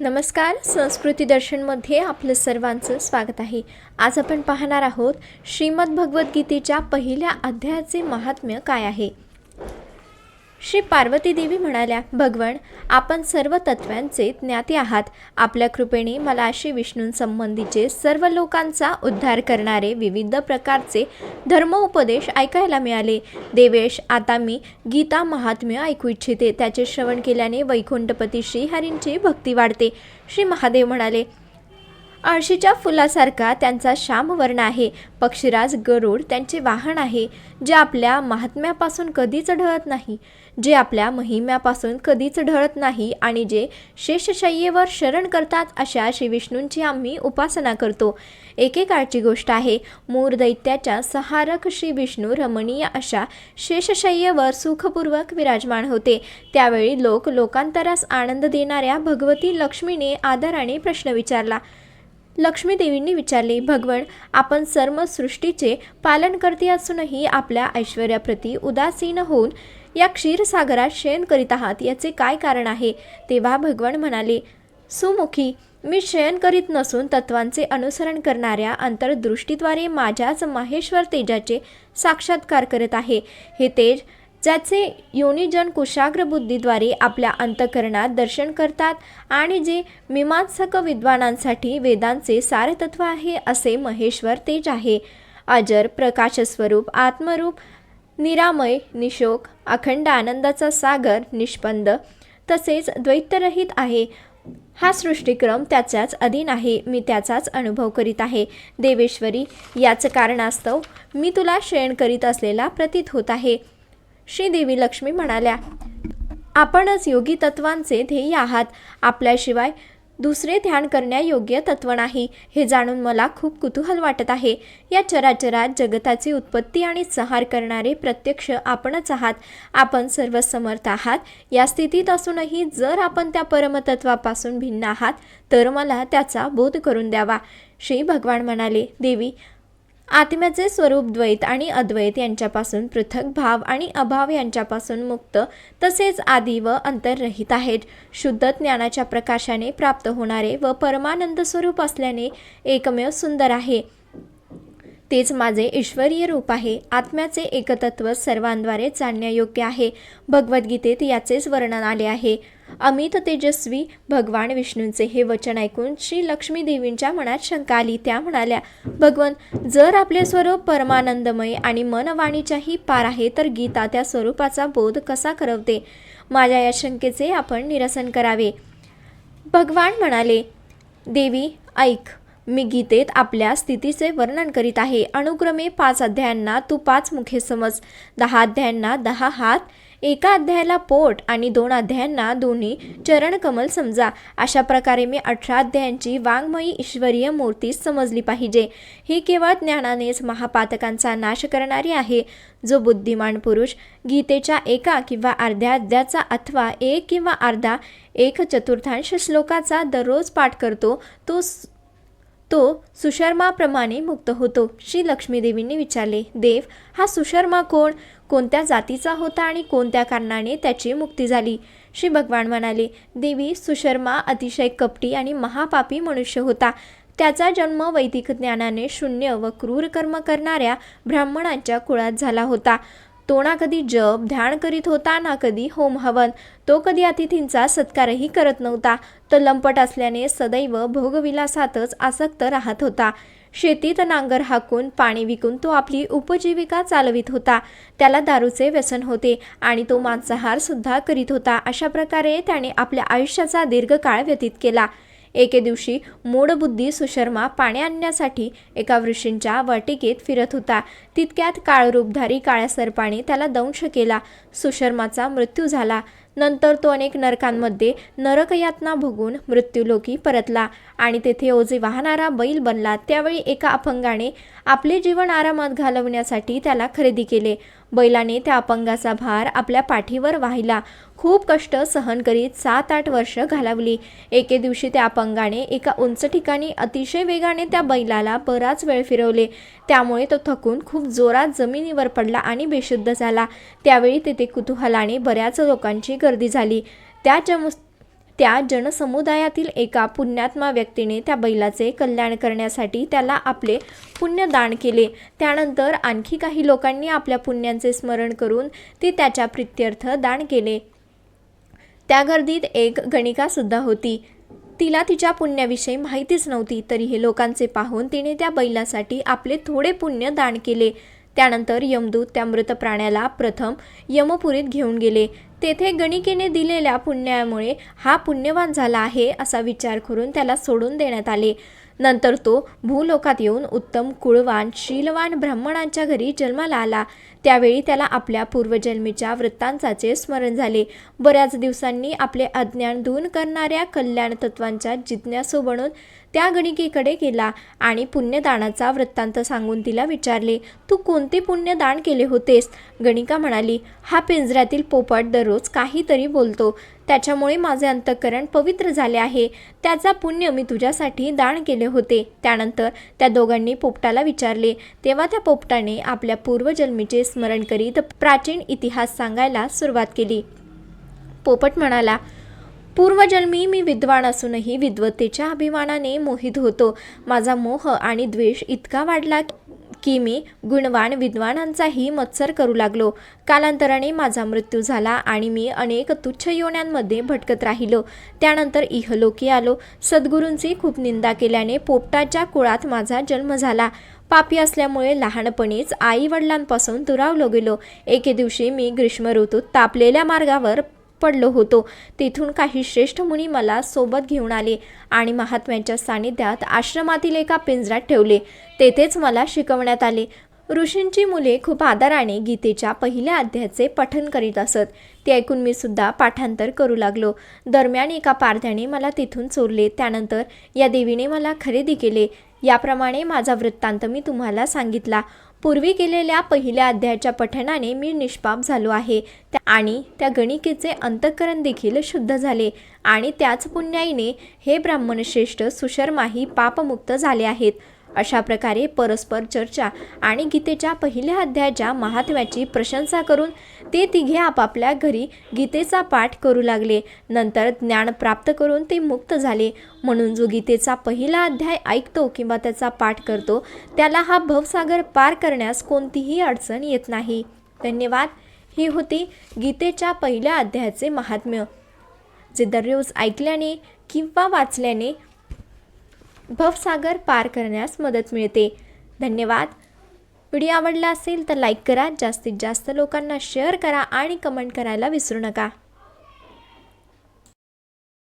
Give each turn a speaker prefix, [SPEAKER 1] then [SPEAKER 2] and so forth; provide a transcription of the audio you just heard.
[SPEAKER 1] नमस्कार संस्कृती दर्शनमध्ये आपलं सर्वांचं स्वागत आहे. आज आपण पाहणार आहोत श्रीमद भगवद्गीतेच्या पहिल्या अध्यायाचे महात्म्य काय आहे? श्री पार्वती देवी म्हणाल्या भगवान आपण सर्व तत्वांचे ज्ञाते आहात. आपल्या कृपेने मला श्री विष्णूंसंबंधीचे सर्व लोकांचा उद्धार करणारे विविध प्रकारचे धर्मोपदेश ऐकायला मिळाले. देवेश आता मी गीता महात्म्य ऐकू इच्छिते. त्याचे श्रवण केल्याने वैकुंठपती श्रीहरींची भक्ती वाढते. श्री महादेव म्हणाले आळशीच्या फुलासारखा त्यांचा श्यामवर्ण आहे. पक्षीराज गरुड त्यांचे वाहन आहे जे आपल्या महात्म्यापासून कधीच ढळत नाही जे आपल्या महिम्यापासून कधीच ढळत नाही आणि जे शेषशय्येवर शरण करतात अशा श्री विष्णूंची आम्ही उपासना करतो. एकेकाळची गोष्ट आहे मूर दैत्याच्या सहारक श्री विष्णू रमणीय अशा शेषशय्येवर सुखपूर्वक विराजमान होते. त्यावेळी लोक लोकांतरास आनंद देणाऱ्या भगवती लक्ष्मीने आदराने प्रश्न विचारला लक्ष्मीदेवींनी विचारले भगवन आपण सर्व सृष्टीचे पालन करते असूनही आपल्या ऐश्वर्याप्रती उदासीन होऊन या क्षीरसागरात शयन करीत आहात याचे काय कारण आहे? तेव्हा भगवान म्हणाले सुमुखी मी शयन करीत नसून तत्वांचे अनुसरण करणाऱ्या अंतर्दृष्टीद्वारे माझ्याच माहेश्वर तेजाचे साक्षात्कार करत आहे. हे तेज ज्याचे योनिजन कुशाग्र बुद्धीद्वारे आपल्या अंतकरणात दर्शन करतात आणि जे मीमांसक विद्वानांसाठी वेदांचे सारतत्व आहे असे महेश्वर तेज आहे. अजर प्रकाशस्वरूप आत्मरूप निरामय निशोक अखंड आनंदाचा सागर निष्पंद तसेच द्वैतरहित आहे. हा सृष्टीक्रम त्याच्याच अधीन आहे मी त्याचाच अनुभव करीत आहे. देवेश्वरी याचं कारणास्तव मी तुला शयन करीत असलेला प्रतीत होत आहे. श्रीदेवी लक्ष्मी म्हणाल्या आपणच योगी तत्वांचे ध्येय आहात. आपल्याशिवाय दुसरे ध्यान करण्यायोग्य तत्व नाही. हे जाणून मला खूप कुतूहल वाटत आहे. या चराचरात जगताची उत्पत्ती आणि संहार करणारे प्रत्यक्ष आपणच आहात. आपण सर्व समर्थ आहात. या स्थितीत असूनही जर आपण त्या परमतत्वापासून भिन्न आहात तर मला त्याचा बोध करून द्यावा. श्री भगवान म्हणाले देवी आत्म्याचे स्वरूप द्वैत आणि अद्वैत यांच्यापासून पृथक भाव आणि अभाव यांच्यापासून मुक्त तसेच आदी व अंतररहित आहेत. शुद्ध ज्ञानाच्या प्रकाशाने प्राप्त होणारे व परमानंद स्वरूप असल्याने एकमेव सुंदर आहे. तेच माझे ईश्वरीय रूप आहे. आत्म्याचे एकतत्व सर्वांद्वारे जाणण्यायोग्य आहे. भगवद्गीतेत याचेच वर्णन आले आहे. अमित तेजस्वी भगवान विष्णूंचे हे वचन ऐकून श्री लक्ष्मी देवींच्या मनात शंका आली. त्या म्हणाल्या भगवन जर आपले स्वरूप परमानंदमय आणि मनवाणीच्याही पार आहे तर गीता त्या स्वरूपाचा बोध कसा करवते? माझ्या या शंकेचे आपण निरसन करावे. भगवान म्हणाले देवी ऐक मी गीतेत आपल्या स्थितीचे वर्णन करीत आहे. अनुक्रमे पाच अध्यायांना तू पाच मुखे समज. दहा अध्यायांना दहा हात. एका अध्यायाला पोट आणि दोन अध्यायांना दोन्ही चरणकमल समजा. अशा प्रकारे मी अठरा अध्यायांची वाङ्मयी ईश्वरीय मूर्ती समजली पाहिजे. ही केवळ ज्ञानानेच महापातकांचा नाश करणारी आहे. जो बुद्धिमान पुरुष गीतेच्या एका किंवा अर्ध्या अध्यायाचा अथवा एक किंवा अर्धा एक चतुर्थांश श्लोकाचा दररोज पाठ करतो तो तो सुशर्माप्रमाणे मुक्त होतो. श्री लक्ष्मीदेवींनी विचारले देव हा सुशर्मा कोण? कोणत्या जातीचा होता आणि कोणत्या कारणाने त्याची मुक्ती झाली? श्री भगवान म्हणाले देवी सुशर्मा अतिशय कपटी आणि महापापी मनुष्य होता. त्याचा जन्म वैदिक ज्ञानाने शून्य व क्रूर कर्म करणाऱ्या ब्राह्मणांच्या कुळात झाला होता. तो ना कधी जप ध्यान करीत होता ना कधी होम हवन. तो कधी अतिथींचा सत्कारही करत नव्हता. तो लंपट असल्याने सदैव भोगविलासातच आसक्त राहत होता. शेतीत नांगर हाकून पाणी विकून तो आपली उपजीविका चालवित होता. त्याला दारूचे व्यसन होते आणि तो मांसाहार सुद्धा करीत होता. अशा प्रकारे त्याने आपल्या आयुष्याचा दीर्घकाळ व्यतीत केला. एके दिवशी मूढबुद्धी सुशर्मा पाणी आणण्यासाठी एका वृषींच्या वाटिकेत फिरत होता. तितक्यात काळरूपधारी काळ्या सर्पाने त्याला दंश केला. सुशर्माचा मृत्यू झाला. नंतर तो अनेक नरकांमध्ये नरकयातना भोगून मृत्यूलोकी परतला आणि तेथे ओझे वाहणारा बैल बनला. त्यावेळी एका अपंगाने आपले जीवन आरामात घालवण्यासाठी त्याला खरेदी केले. बैलाने त्या अपंगाचा भार आपल्या पाठीवर वाहिला. खूप कष्ट सहन करीत सात आठ वर्ष घालवली. एके दिवशी त्या अपंगाने एका उंच ठिकाणी अतिशय वेगाने त्या बैलाला बराच वेळ फिरवले. त्यामुळे तो थकून खूप जोरात जमिनीवर पडला आणि बेशुद्ध झाला. त्यावेळी तेथे कुतूहलाने बऱ्याच लोकांची गर्दी झाली. त्या चमु त्या जनसमुदायातील एका पुण्यात्मा व्यक्तीने त्या बैलाचे कल्याण करण्यासाठी त्याला आपले पुण्य दान केले. त्यानंतर आणखी काही लोकांनी आपल्या पुण्यांचे स्मरण करून ते त्याच्या प्रित्यर्थ दान केले. त्या गर्दीत एक गणिकासुद्धा होती. तिला तिच्या पुण्याविषयी माहितीच नव्हती तरी हे लोकांचे पाहून तिने त्या बैलासाठी आपले थोडे पुण्य दान केले. त्यानंतर यमदूत त्या मृत प्राण्याला प्रथम यमपुरीत घेऊन गेले. तेथे गणिकेने दिलेल्या पुण्यामुळे हा पुण्यवान झाला आहे असा विचार करून त्याला सोडून देण्यात आले. नंतर तो भूलोकात येऊन उत्तम कुळवान शीलवान ब्राह्मणांच्या घरी जन्माला आला. त्यावेळी त्याला आपल्या पूर्वजन्मीच्या वृत्तांताचे स्मरण झाले. बऱ्याच दिवसांनी आपले अज्ञान दूर करणाऱ्या कल्याण तत्वांच्या जिज्ञासू बनून त्या गणिकेकडे गेला आणि पुण्यदानाचा वृत्तांत सांगून तिला विचारले तू कोणते पुण्यदान केले होतेस? गणिका म्हणाली हा पिंजऱ्यातील पोपट दररोज काहीतरी बोलतो. त्याच्यामुळे माझे अंतःकरण पवित्र झाले आहे. त्याचा पुण्य मी तुझ्यासाठी दान केले होते. त्यानंतर त्या दोघांनी पोपटाला विचारले. तेव्हा त्या पोपटाने आपल्या पूर्वजन्मीचे स्मरण करीत प्राचीन इतिहास सांगायला सुरुवात केली. पोपट म्हणाला पूर्वजन्मी मी विद्वान असूनही विद्वत्तेच्या अभिमानाने मोहित होतो. माझा मोह आणि द्वेष इतका वाढला की मी गुणवान विद्वानांचाही मत्सर करू लागलो. कालांतराने माझा मृत्यू झाला आणि मी अनेक तुच्छ योन्यांमध्ये भटकत राहिलो. त्यानंतर इहलोकी आलो. सद्गुरूंची खूप निंदा केल्याने पोपटाच्या कुळात माझा जन्म झाला. पापी असल्यामुळे लहानपणीच आई वडिलांपासून दुरावलो गेलो. एके दिवशी मी ग्रीष्म ऋतूत तापलेल्या मार्गावर पडलो होतो. तिथून काही श्रेष्ठ मुनी मला सोबत घेऊन आले आणि महात्म्यांच्या सानिध्यात आश्रमातील एका पिंजऱ्यात ठेवले. तेथेच मला शिकवण्यात आले. ऋषींची मुले खूप आदराने गीतेच्या पहिल्या अध्यायाचे पठन करीत असत. ते ऐकून मी सुद्धा पाठांतर करू लागलो. दरम्यान एका पारध्याने मला तिथून चोरले त्यानंतर या देवीने मला खरेदी केले. याप्रमाणे माझा वृत्तांत मी तुम्हाला सांगितला. पूर्वी केलेल्या पहिल्या अध्यायाच्या पठणाने मी निष्पाप झालो आहे. त्या- आणि त्या गणिकेचे अंतःकरण देखील शुद्ध झाले. आणि त्याच पुण्याईने हे ब्राह्मणश्रेष्ठ सुशर्माही पापमुक्त झाले आहेत. अशा प्रकारे परस्पर चर्चा आणि गीतेच्या पहिल्या अध्यायाच्या महात्म्याची प्रशंसा करून ते तिघे आपापल्या घरी गीतेचा पाठ करू लागले. नंतर ज्ञान प्राप्त करून ते मुक्त झाले. म्हणून जो गीतेचा पहिला अध्याय ऐकतो किंवा त्याचा पाठ करतो त्याला हा भवसागर पार करण्यास कोणतीही अडचण येत नाही. धन्यवाद. ही होती गीतेच्या पहिल्या अध्यायाचे महात्म्य. जे दररोज ऐकल्याने किंवा वाचल्याने भवसागर पार करण्यास मदत मिळते. धन्यवाद. व्हिडिओ आवडला असेल तर लाईक करा. जास्तीत जास्त लोकांना शेअर करा आणि कमेंट करायला विसरू नका.